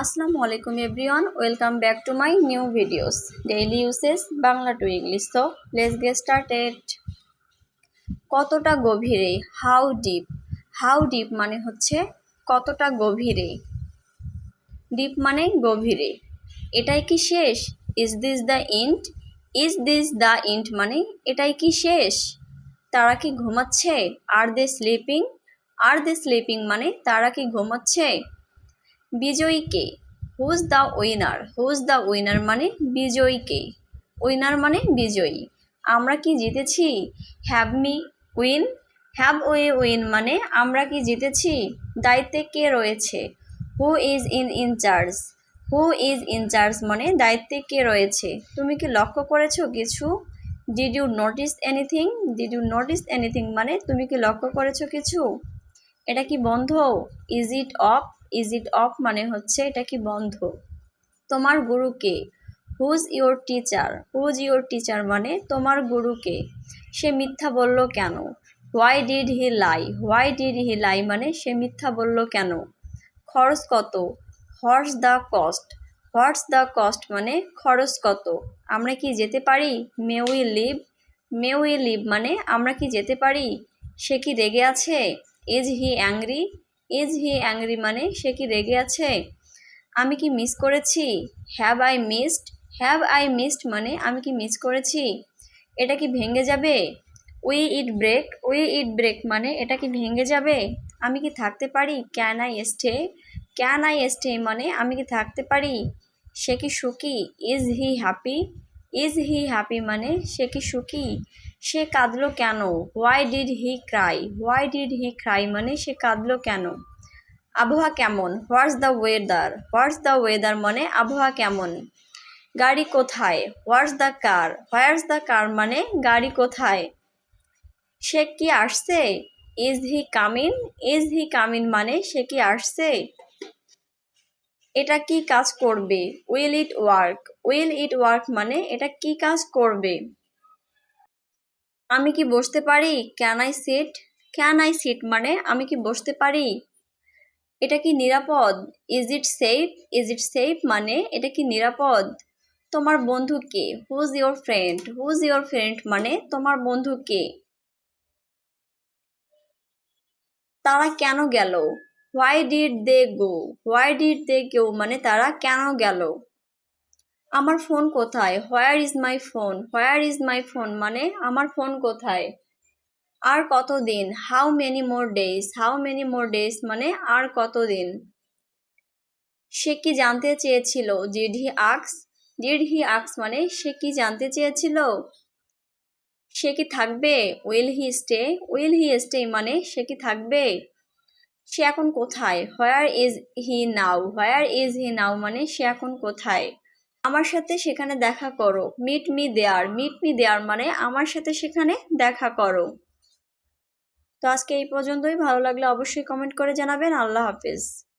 আসসালামু আলাইকুম everyone, welcome back to my new videos. Daily uses, Bangla to English. তো let's get started কতটা গভীরে হাউ ডিপ হাউ ডিপ মানে হচ্ছে কতটা গভীরে ডিপ মানে গভীরে এটাই কি শেষ? Is this the end is this the end মানে এটাই কি শেষ? তারা কি ঘুমাচ্ছে? আর দে স্লিপিং আর দে স্লিপিং মানে তারা কি ঘুমাচ্ছে? বিজয়ীকে। Who's the winner who's the winner মানে বিজয়ী কে উইনার মানে বিজয়ী। আমরা কি জিতেছি? Have we win have we win মানে আমরা কি জিতেছি? দায়িত্বে কে রয়েছে? Who is in in charge who is in charge মানে দায়িত্বে কে রয়েছে? তুমি কি লক্ষ্য করেছ কিছু? Did you notice anything did you notice anything মানে তুমি কি লক্ষ্য করেছ কিছু? এটা কি বন্ধ? Is it off is it off মানে হচ্ছে এটা কি বন্ধ? তোমার গুরুকে। Who's your teacher who's your teacher মানে তোমার গুরুকে। সে মিথ্যা বলল কেন? Why did he lie why did he lie মানে সে মিথ্যা বলল কেন? খরচ কত? How's the cost what's the cost মানে খরচ কত? আমরা কি যেতে পারি? May we leave may we leave মানে আমরা কি যেতে পারি? সে কি রেগে আছে? Is he angry is he angry মানে সে কি রেগে আছে? আমি কি মিস করেছি? Have I missed have I missed মানে আমি কি মিস করেছি? এটা কি ভেঙে যাবে? Will it break will it break মানে এটা কি ভেঙে যাবে? আমি কি থাকতে পারি? Can I stay can I stay মানে আমি কি থাকতে পারি? সে কি সুখী? Is he happy is he happy মানে সে কি সুখী? সে কাঁদলো কেন? Why did he cry why did he cry মানে সে কাঁদলো কেন? আবহাওয়া কেমন? What's the weather what's the weather মানে আবহাওয়া কেমন? গাড়ি কোথায়? What's the car what's the car মানে গাড়ি কোথায়? সে কি আসছে? Is he coming is he coming মানে সে কি আসছে? এটা কি কাজ করবে? Will it work will it work মানে এটা কি কাজ করবে? আমি কি বসতে পারি? Can I sit can I sit মানে আমি কি বসতে পারি? এটা কি নিরাপদ? Is it safe is it safe মানে এটা কি নিরাপদ? তোমার বন্ধু কে? Who's your friend who's your friend মানে তোমার বন্ধু কে? তারা কেন গেল? Why did they go why did they go মানে তারা কেন গেল? আমার ফোন কোথায়? Where is my phone where is my phone মানে আমার ফোন কোথায়? আর কতদিন? How many more days how many more days মানে আর কতদিন? সে কি জানতে চেয়েছিল? ডিড হি আক্স ডিড হি আক্স মানে সে কি জানতে চেয়েছিল? সে কি থাকবে? Will he stay will he stay মানে সে কি থাকবে? সে এখন কোথায়? Where is he now where is he now মানে সে এখন কোথায়? আমার সাথে সেখানে দেখা করো। Meet me there meet me there মানে আমার সাথে সেখানে দেখা করো। তো আজকে এই পর্যন্তই। ভালো লাগলে অবশ্যই কমেন্ট করে জানাবেন। আল্লাহ হাফিজ।